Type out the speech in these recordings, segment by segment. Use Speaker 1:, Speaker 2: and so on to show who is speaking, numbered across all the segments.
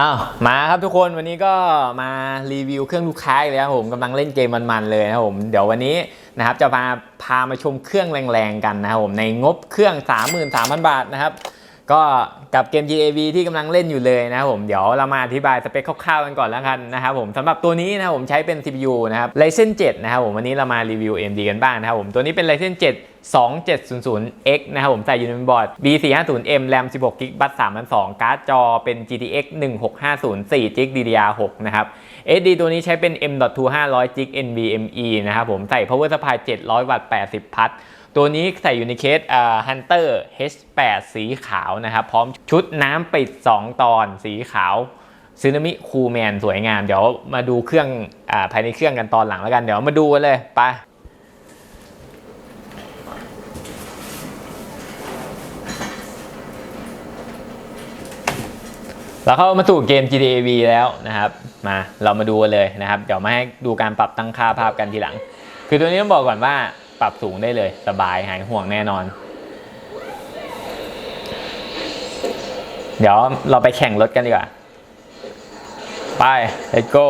Speaker 1: อ้าวมาครับทุกคนวันนี้ก็มารีวิวเครื่องลูกค้าอีกแล้วผมกำลังเล่นเกมมันๆเลยนะผมเดี๋ยววันนี้นะครับจะพาพามาชมเครื่องแรงๆกันนะครับผมในงบเครื่อง 33,000 บาทนะครับ ก็กับเกม GAV ที่กำลังเล่นอยู่เลยนะครับผมเดี๋ยวเรามาอธิบายสเปคคร่าวๆกันก่อนแล้วกันนะครับผมสำหรับตัวนี้นะครับผมใช้เป็น CPU นะครับ Ryzen 7 นะครับผมวันนี้เรามารีวิว AMD กันบ้างนะครับผมตัวนี้เป็น Ryzen 7 2700X นะครับผมใส่อยู่ในบอร์ด B450M RAM 16 GB บัต3,200การ์ดจอเป็น GTX 1650 4 GB DDR6 นะครับ SD ตัวนี้ใช้เป็น M.2 500 GB NVMe นะครับผมใส่ Power Supply 700 วัตต์80 พัท ตัวนี้ใส่อยู่ในเคสอ่า Hunter H8 สีขาวนะครับ พร้อมชุดน้ำปิด 2 ตอนสีขาวซึนามิคูแมนสวยงาม เดี๋ยวมาดูเครื่องอาภายในเครื่องกันตอนหลังแล้วกัน เดี๋ยวมาดูกันเลยไปเราเข้ามาสู่เกม GTA V แล้วนะครับ มาเรามาดูกันเลยนะครับ เดี๋ยวมาให้ดูการปรับตั้งค่าภาพกันทีหลัง คือตัวนี้ต้องบอกก่อนว่า ปรับสูงได้เลย สบายหายห่วงแน่นอน เดี๋ยวเราไปแข่งรถกันดีกว่า ไป let's go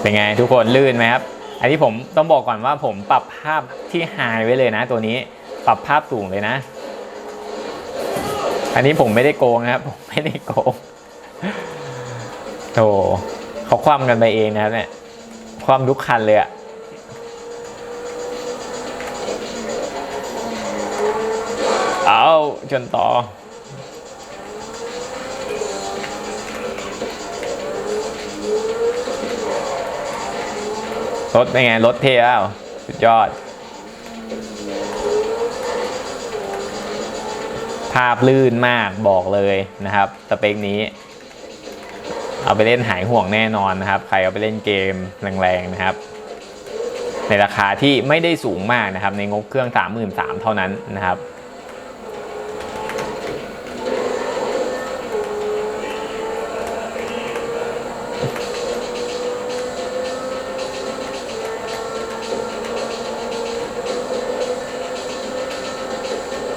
Speaker 1: เป็นไงทุกคนลื่นไหมครับ อันนี้ผมต้องบอกก่อนว่าผมปรับภาพที่ไฮไว้เลยนะ ตัวนี้ปรับภาพสูงเลยนะ อันนี้ผมไม่ได้โกงนะครับ ผมไม่ได้โกงโธ่เขาคว่ำกันไปเองนะครับเนี่ยคว่ำทุกคันเลยอะเอาจนต่อ รถเป็นไง รถเท่แล้วสุดยอด ภาพลื่นมากบอกเลยนะครับ สเปคนี้ เอาไปเล่นหายห่วงแน่นอนนะครับ ใครเอาไปเล่นเกมแรงๆนะครับ ในราคาที่ไม่ได้สูงมากนะครับ ในงบเครื่อง 33,000 เท่านั้นนะครับ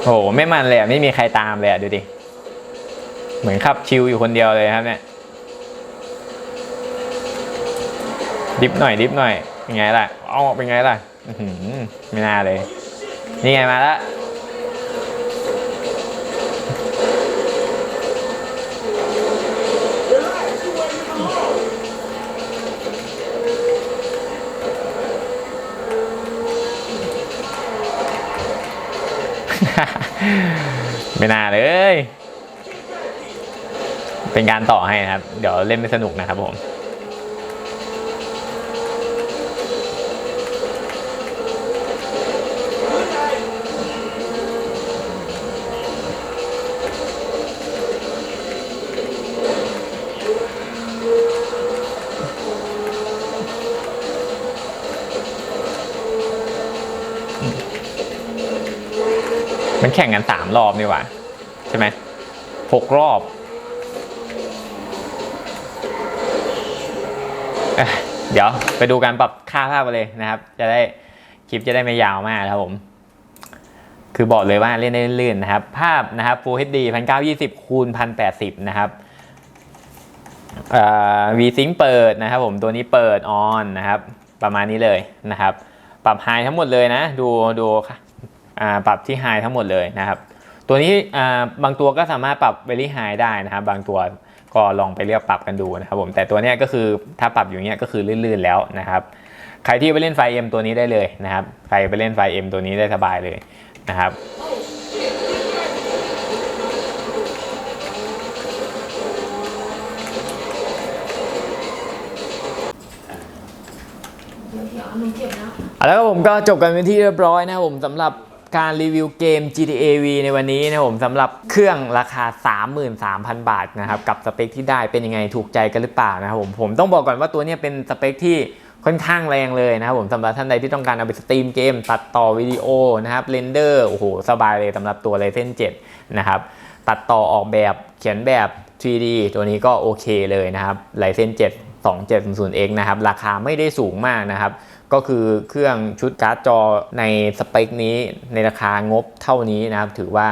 Speaker 1: โอ้โหไม่มันเลยไม่มีใครตามเลยดูดิ เหมือนขับชิลอยู่คนเดียวเลยครับเนี่ย ดิฟหน่อยดิฟหน่อยเป็นไงล่ะอ๋อเป็นไงล่ะไม่น่าเลย นี่ไงมาแล้ว ไม่น่าเลย เป็นการต่อให้นะครับ เดี๋ยวเล่นไม่สนุกนะครับผม มันแข่งกันสามรอบนี่หว่า ใช่ไหมหกรอบเดี๋ยวไปดูการปรับค่าภาพกันเลยนะครับ จะได้คลิปจะได้ไม่ยาวมากนะครับผม คือบอกเลยว่าเล่นได้ลื่นนะครับ ภาพนะครับ Full HD 1920คูณ1080 นะครับเอ่อ VSync เปิดนะครับผมตัวนี้เปิดออนนะครับ ประมาณนี้เลยนะครับ ปรับไฮทั้งหมดเลยนะ ดูดูค่ะ ปรับที่ High ทั้งหมดเลยนะครับ ตัวนี้อ่าบางตัวก็สามารถปรับ Very High ได้นะครับ บางตัวก็ลองไปเลือกปรับกันดูนะครับผมแต่ตัวเนี้ยก็คือถ้าปรับอยู่เนี้ยก็คือลื่นๆแล้วนะครับ ใครที่ไปเล่นไฟ M ตัวนี้ได้เลยนะครับ ใครไปเล่นไฟ M ตัวนี้ได้สบายเลยนะครับ
Speaker 2: หนูเก็บนะ
Speaker 1: เอาแล้วก็ผมก็จบกันเป็นที่เรียบร้อยนะครับผมสำหรับ การรีวิวเกม GTA V ในวันนี้นะครับผมสำหรับเครื่องราคา 33,000 บาทนะครับกับสเปคที่ได้เป็นยังไงถูกใจกันหรือเปล่านะครับผมผมต้องบอกก่อนว่าตัวนี้เป็นสเปคที่ค่อนข้างแรงเลยนะครับผมสำหรับท่านใดที่ต้องการเอาไปสตรีมเกม ตัดต่อวิดีโอนะครับเรนเดอร์โอ้โหสบายเลยสำหรับตัว Ryzen 7 นะครับตัดต่อออกแบบเขียนแบบ 3D ตัวนี้ก็โอเคเลยนะครับ Ryzen 7 2700X นะครับราคาไม่ได้สูงมากนะครับ ก็คือเครื่องชุดการ์ดจอในสเปคนี้ในราคางบเท่านี้นะครับ ถือว่า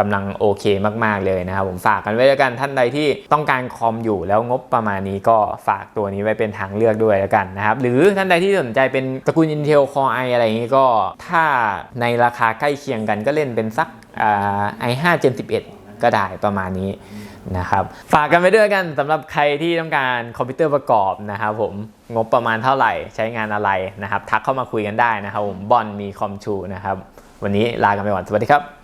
Speaker 1: กำลังโอเคมาก ๆ เลยนะครับ ผมฝากกันไว้แล้วกันท่านใดที่ต้องการคอมอยู่แล้วงบประมาณนี้ก็ฝากตัวนี้ไว้เป็นทางเลือกด้วยแล้วกันนะครับ หรือท่านใดที่สนใจเป็นตระกูล Intel Core i อะไรอย่างนี้ก็ ถ้าในราคาใกล้เคียงกันก็เล่นเป็นสักอ่า i5 Gen 11 ก็ได้ประมาณนี้นะครับฝากกันไปด้วยกันสำหรับใครที่ต้องการคอมพิวเตอร์ประกอบนะครับผมงบประมาณเท่าไหร่ใช้งานอะไรนะครับ ทักเข้ามาคุยกันได้นะครับผมบอลมีคอมชูนะครับ วันนี้ลากันไปก่อนสวัสดีครับ